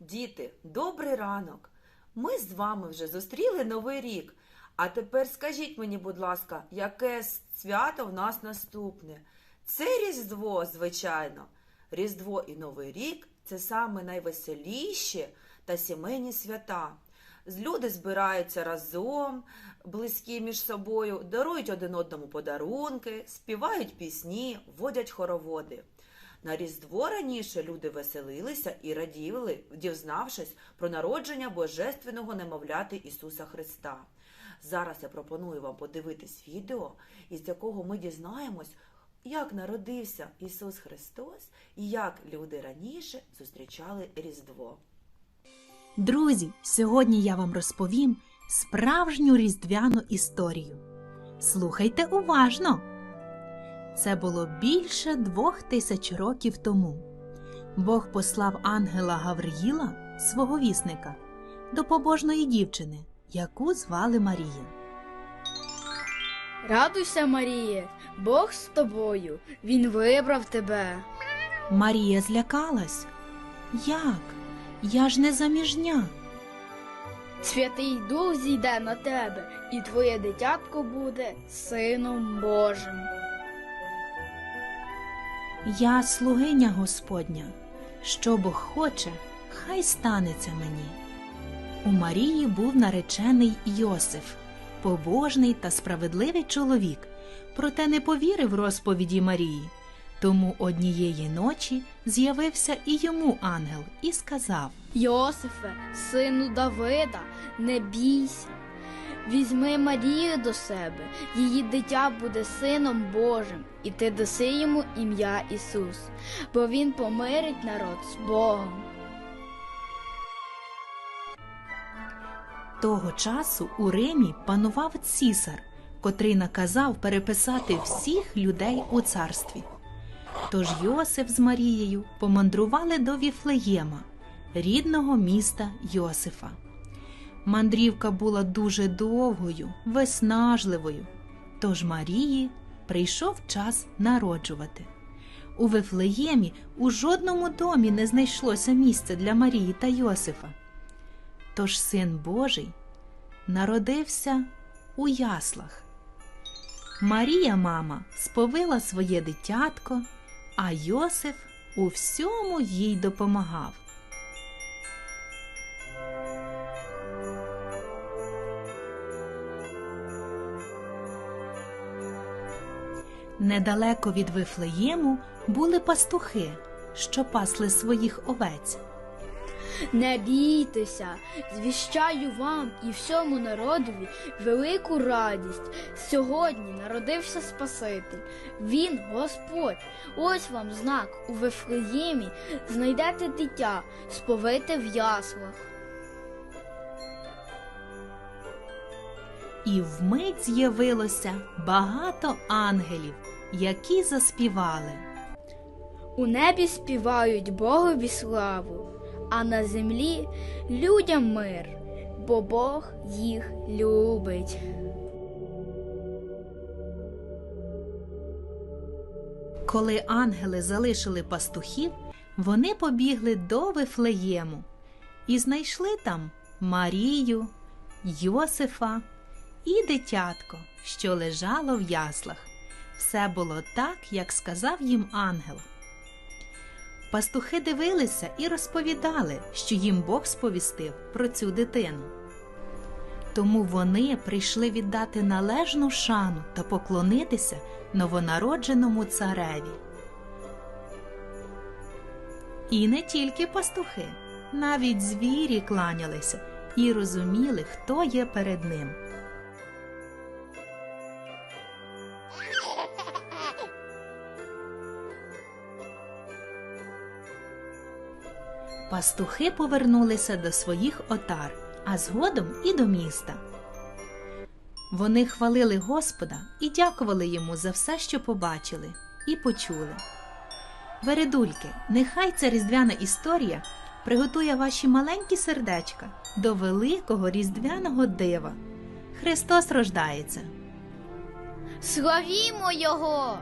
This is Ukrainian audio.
Діти, добрий ранок! Ми з вами вже зустріли Новий рік. А тепер скажіть мені, будь ласка, яке свято в нас наступне? Це Різдво, звичайно. Різдво і Новий рік це саме найвеселіші та сімейні свята. Люди збираються разом, близькі між собою, дарують один одному подарунки, співають пісні, водять хороводи. На Різдво раніше люди веселилися і раділи, дізнавшись про народження божественного немовляти Ісуса Христа. Зараз я пропоную вам подивитись відео, із якого ми дізнаємось, як народився Ісус Христос і як люди раніше зустрічали Різдво. Друзі, сьогодні я вам розповім справжню різдвяну історію. Слухайте уважно. Це було більше двох тисяч років тому. Бог послав ангела Гавриїла, свого вісника, до побожної дівчини, яку звали Марія. Радуйся, Маріє, Бог з тобою, Він вибрав тебе. Марія злякалась. Як? Я ж не заміжня. Святий Дух зійде на тебе, і твоє дитятко буде Сином Божим. Я слугиня Господня. Що Бог хоче, хай станеться мені. У Марії був наречений Йосиф, побожний та справедливий чоловік, проте не повірив розповіді Марії. Тому однієї ночі з'явився і йому ангел і сказав: Йосифе, сину Давида, не бійся. Візьми Марію до себе, її дитя буде сином Божим, і ти даси йому ім'я Ісус, бо Він помирить народ з Богом. Того часу у Римі панував цісар, котрий наказав переписати всіх людей у царстві. Тож Йосиф з Марією помандрували до Віфлеєма, рідного міста Йосифа. Мандрівка була дуже довгою, виснажливою, тож Марії прийшов час народжувати. У Вифлеємі у жодному домі не знайшлося місця для Марії та Йосифа. Тож син Божий народився у яслах. Марія, мама, сповила своє дитятко, а Йосиф у всьому їй допомагав. Недалеко від Вифлеєму були пастухи, що пасли своїх овець. Не бійтеся, звіщаю вам і всьому народові велику радість. Сьогодні народився Спаситель. Він Господь. Ось вам знак у Вифлеємі знайдете дитя, сповите в яслах. І вмить з'явилося багато ангелів, які заспівали. У небі співають Богові славу, а на землі людям мир, бо Бог їх любить. Коли ангели залишили пастухів, вони побігли до Вифлеєму і знайшли там Марію, Йосифа і дитятко, що лежало в яслах. Все було так, як сказав їм ангел. Пастухи дивилися і розповідали, що їм Бог сповістив про цю дитину. Тому вони прийшли віддати належну шану та поклонитися новонародженому цареві. І не тільки пастухи, навіть звірі кланялися і розуміли, хто є перед ним. Пастухи повернулися до своїх отар, а згодом і до міста. Вони хвалили Господа і дякували йому за все, що побачили і почули. Вередульки, нехай ця різдвяна історія приготує ваші маленькі сердечка до великого різдвяного дива. Христос рождається. Славімо Його!